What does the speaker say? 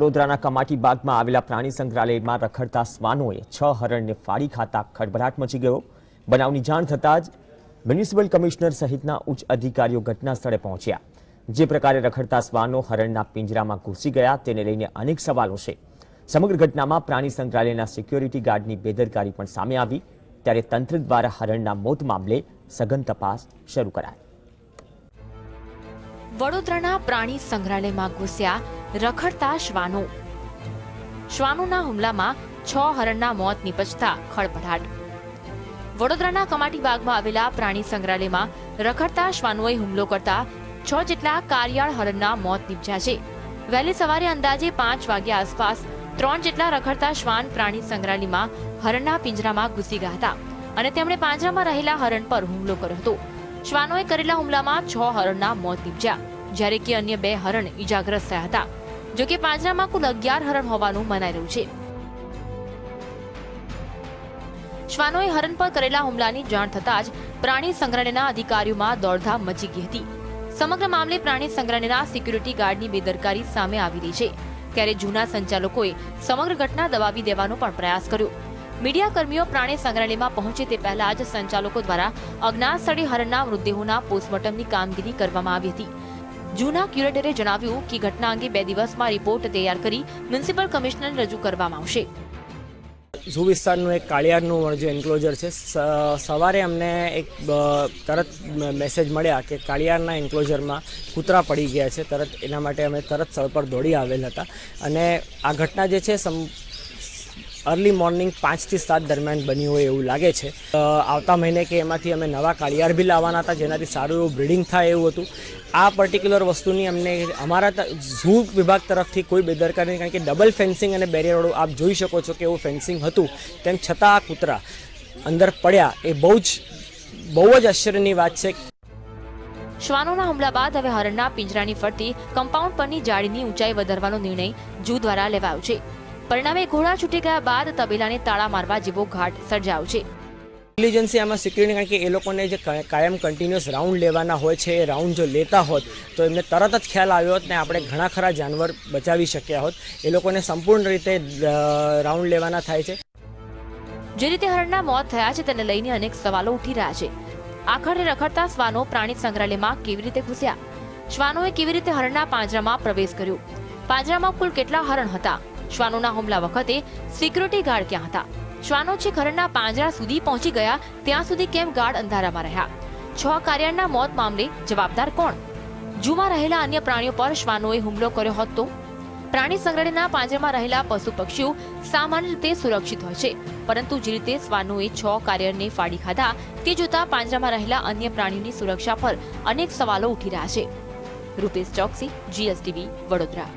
વડોદરાના કમાટી બાગમાં આવેલા પ્રાણી સંગ્રહાલયમાં રખડતા શ્વાનોએ છ હરણને ફાડી ખાતા ખળભળાટ મચી ગયો. બનાવની જાણ થતાં જ મ્યુનિસિપલ કમિશનર સહિતના ઉચ્ચ અધિકારીઓ ઘટના સ્થળે પહોંચ્યા. જે પ્રકારે રખડતા શ્વાનો હરણના પિંજરામાં ઘૂસી ગયા તેને લઈને અનેક સવાલો છે. સમગ્ર ઘટનામાં પ્રાણી સંગ્રહાલયના સિક્યોરિટી ગાર્ડની બેદરકારી પણ સામે આવી. ત્યારે તંત્ર દ્વારા હરણના મોત મામલે સઘન તપાસ શરૂ કરાઈ. વડોદરાના પ્રાણી સંગ્રહાલયમાં ઘૂસ્યા રખડતા શ્વાનો. શ્વાનોના હુમલામાં છ હરણના મોત નીપજતા ખળભળાટ. વડોદરાના કમાટી બાગમાં આવેલા પ્રાણી સંગ્રહાલયમાં રખડતા શ્વાનોએ હુમલો કરતા છ જેટલા કારિયાળ હરણના મોત નીપજ્યા છે. વહેલી સવારે અંદાજે પાંચ વાગ્યા આસપાસ ત્રણ જેટલા રખડતા શ્વાન પ્રાણી સંગ્રહાલયમાં હરણના પિંજરામાં ઘૂસી ગયા હતા અને તેમણે પાંજરામાં રહેલા હરણ પર હુમલો કર્યો હતો. શ્વાનોએ કરેલા હુમલામાં છ હરણના મોત નીપજ્યા, જ્યારે કે અન્ય બે હરણ ઈજાગ્રસ્ત થયા હતા. જો કે પાંજરામાં કુલ અગિયાર હરણ હોવાનું મનાઈ રહ્યું છે. શ્વાનોએ હરણ પર કરેલા હુમલાની જાણ થતાં જ પ્રાણી સંગ્રહાલયના અધિકારીઓમાં દોડધામ મચી ગઈ હતી. સમગ્ર મામલે પ્રાણી સંગ્રહાલયના સિક્યુરિટી ગાર્ડની બેદરકારી સામે આવી રહી છે. ત્યારે જૂના સંચાલકોએ સમગ્ર ઘટના દબાવી દેવાનો પણ પ્રયાસ કર્યો. મીડિયા કર્મીઓ પ્રાણી સંગ્રહાલયમાં પહોંચે તે પહેલા જ સંચાલકો દ્વારા અજ્ઞાત સ્થળે હરણના મૃતદેહોના પોસ્ટમોર્ટમની કામગીરી કરવામાં આવી હતી. જૂના ક્યુરેટરે જણાવ્યું કે ઘટના અંગે બે દિવસમાં રિપોર્ટ તૈયાર કરી મ્યુનિસિપલ કમિશનર રજૂ કરવામાં આવશે. ઝૂ વિસ્તારનું એક કાળિયારનું જે એન્ક્લોઝર છે સવારે અમને એક તરત મેસેજ મળ્યા કે કાળિયારના એન્ક્લોઝરમાં કૂતરા પડી ગયા છે, તરત એના માટે અમે તરત સ્થળ પર દોડી આવેલ હતા. અને આ ઘટના જે છે અર્લી મોર્નિંગ પાંચથી સાત દરમિયાન બની હોય એવું લાગે છે. આવતા મહિને કે એમાંથી અમે નવા કાળિયાર બી લાવવાના હતા, જેનાથી સારું એવું બ્રિડિંગ થાય એવું હતું. આ પર્ટિક્યુલર વસ્તુની અમને અમારા ઝૂ વિભાગ તરફથી કોઈ બેદરકારી કારણ કે ડબલ ફેન્સિંગ અને બેરિયરવાળું આપ જોઈ શકો છો કે એવું ફેન્સિંગ હતું. તેમ છતાં આ કૂતરા અંદર પડ્યા, એ બહુ જ બહુ જ આશ્ચર્યની વાત છે. શ્વાનોના હુમલા બાદ હવે હરણના પિંજરાની ફરતી કમ્પાઉન્ડ પરની જાળીની ઊંચાઈ વધારવાનો નિર્ણય જૂ દ્વારા લેવાયો છે. પરિણામે ઘોડા છૂટી ગયા બાદ તબેલાને તાળા મારવા જેવો ઘાટ સર્જાયો છે. ઇન્ટેલિજન્સી આમાં સિક્યુરિટી કારણ કે એ લોકોને જે કાયમ કન્ટિન્યુઅસ રાઉન્ડ લેવાના હોય છે એ રાઉન્ડ જો લેતા હોત તો એમને તરત જ ખ્યાલ આવ્યો હોત ને આપણે ઘણા ખરા જાનવર બચાવી શક્યા હોત. એ લોકોને સંપૂર્ણ રીતે રાઉન્ડ લેવાના થાય છે. જે રીતે હરણના મોત થયા છે તેને લઈને અનેક સવાલો ઉઠી રહ્યા છે. આખરે રખડતા શ્વાનો પ્રાણી સંગ્રહાલયમાં કેવી રીતે ઘૂસ્યા? શ્વાનોએ કેવી રીતે હરણના પાંજરામાં પ્રવેશ કર્યો? પાંજરામાં કુલ કેટલા હરણ હતા? શ્વાનોના હુમલા વખતે સિક્યુરિટી ગાર્ડ ક્યાં હતા? શ્વાનો છે ઘરના પાંજરા સુધી પહોંચી ગયા, ત્યાં સુધી કેમ ગાર્ડ અંધારામાં રહ્યા? છ કાર્યના મોત મામલે જવાબદાર કોણ? જૂમાં રહેલા અન્ય પ્રાણીઓ પર શ્વાનોએ હુમલો કર્યો હતો? પ્રાણી સંગ્રહાલયના પાંજરામાં રહેલા પશુ પક્ષીઓ સામાન્ય રીતે સુરક્ષિત હોય છે, પરંતુ જે રીતે શ્વાનોએ છ કાર્યરને ફાડી ખાધા, તે જોતા પાંજરામાં રહેલા અન્ય પ્રાણીઓની સુરક્ષા પર અનેક સવાલો ઉઠી રહ્યા છે. રૂપેશ ચોકસી, જીએસટીવી, વડોદરા.